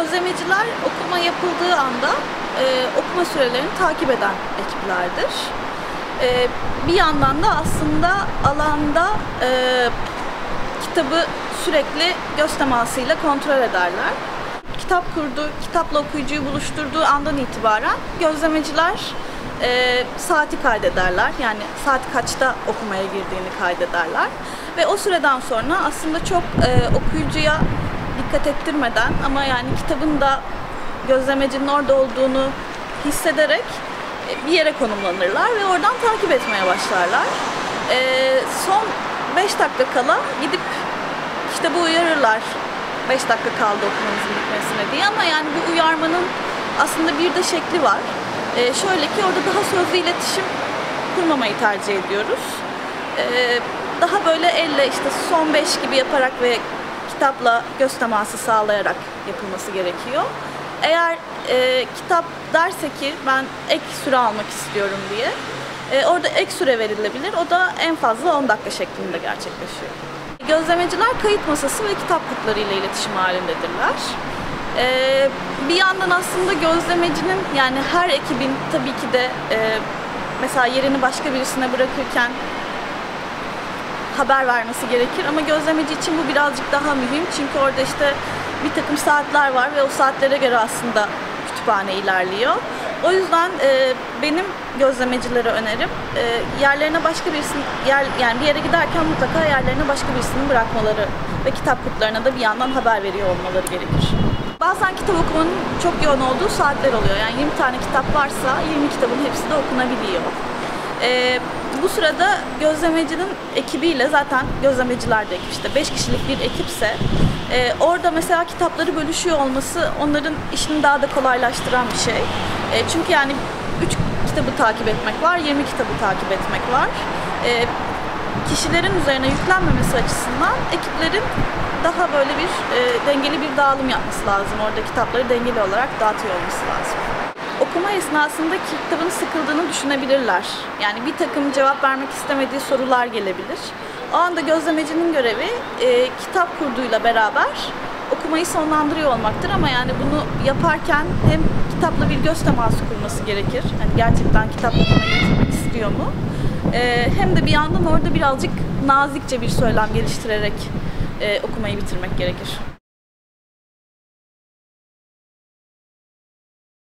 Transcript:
Gözlemeciler okuma yapıldığı anda e, okuma sürelerini takip eden ekiplerdir. E, bir yandan da aslında alanda e, kitabı sürekli göz temasıyla kontrol ederler. Kitap kurdu, kitapla okuyucuyu buluşturduğu andan itibaren gözlemeciler e, saati kaydederler. Yani saat kaçta okumaya girdiğini kaydederler. Ve o süreden sonra aslında çok e, okuyucuya dikkat ettirmeden ama yani kitabın da gözlemecinin orada olduğunu hissederek e, bir yere konumlanırlar ve oradan takip etmeye başlarlar. E, son 5 dakika kala gidip kitabı uyarırlar. 5 dakika kaldı okumanızın bitmesine diye ama yani bu uyarmanın aslında bir de şekli var. E, şöyle ki orada daha sözlü iletişim kurmamayı tercih ediyoruz. Daha böyle elle işte son 5 gibi yaparak ve kitapla göz teması sağlayarak yapılması gerekiyor. Eğer e, kitap derse ki ben ek süre almak istiyorum diye e, orada ek süre verilebilir. O da en fazla 10 dakika şeklinde gerçekleşiyor. Gözlemeciler kayıt masası ve kitap ile iletişim halindedirler. E, bir yandan aslında gözlemecinin yani her ekibin tabii ki de e, mesela yerini başka birisine bırakırken haber vermesi gerekir ama gözlemeci için bu birazcık daha mühim çünkü orada işte bir takım saatler var ve o saatlere göre aslında kütüphane ilerliyor. O yüzden e, benim gözlemecilere önerim e, yerlerine başka birisini yer, yani bir yere giderken mutlaka yerlerine başka birisini bırakmaları ve kitap kutularına da bir yandan haber veriyor olmaları gerekir. Bazen kitap okumanın çok yoğun olduğu saatler oluyor. Yani 20 tane kitap varsa 20 kitabın hepsi de okunabiliyor. E, bu sırada gözlemecinin ekibiyle zaten gözlemeciler de işte 5 kişilik bir ekipse e, orada mesela kitapları bölüşüyor olması onların işini daha da kolaylaştıran bir şey. E, çünkü yani 3 kitabı takip etmek var, 20 kitabı takip etmek var. E, kişilerin üzerine yüklenmemesi açısından ekiplerin daha böyle bir e, dengeli bir dağılım yapması lazım. Orada kitapları dengeli olarak dağıtıyor olması lazım okuma esnasında kitabın sıkıldığını düşünebilirler. Yani bir takım cevap vermek istemediği sorular gelebilir. O anda gözlemecinin görevi e, kitap kurduğuyla beraber okumayı sonlandırıyor olmaktır ama yani bunu yaparken hem kitapla bir göz teması kurması gerekir. Yani gerçekten kitap okumayı bitirmek istiyor mu? E, hem de bir yandan orada birazcık nazikçe bir söylem geliştirerek e, okumayı bitirmek gerekir.